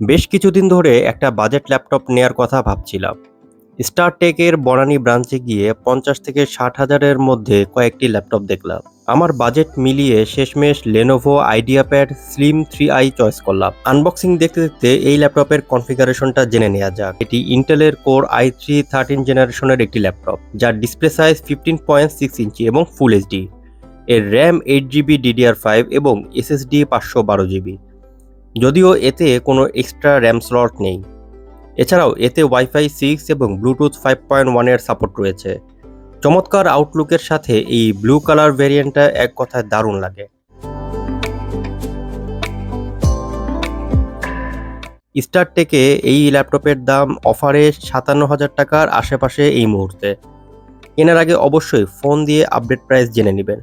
বেশ কিছুদিন ধরে একটা বাজেট ল্যাপটপ নেয়ার কথা ভাবছিলাম। স্টারটেকের বনানী ব্রাঞ্চে গিয়ে পঞ্চাশ থেকে ষাট হাজারের মধ্যে কয়েকটি ল্যাপটপ দেখলাম। আমার বাজেট মিলিয়ে শেষমেশ Lenovo IdeaPad slim three i choice করলাম। আনবক্সিং দেখতে দেখতে এই ল্যাপটপের কনফিগারেশনটা জেনে নেওয়া যাক। এটি ইন্টেলের কোর আই থ্রি থার্টিন জেনারেশনের একটি ল্যাপটপ, যার display size fifteen point six inch এবং ফুল এইচডি এর RAM eight GB DDR five এবং এসএসডি পাঁচশো বারো জিবি যদিও এতে কোনো এক্সট্রা র্যাম স্লট নেই। এছাড়াও এতে ওয়াইফাই সিক্স এবং ব্লুটুথ ফাইভ পয়েন্ট ওয়ানের সাপোর্ট রয়েছে। চমৎকার আউটলুকের সাথে এই ব্লু কালার ভেরিয়েন্টটা এক কথায় দারুণ লাগে। স্টারটেকে এই ল্যাপটপের দাম অফারে সাতান্ন হাজার টাকার আশেপাশে এই মুহূর্তে। কেনার আগে অবশ্যই ফোন দিয়ে আপডেট প্রাইস জেনে নেবেন।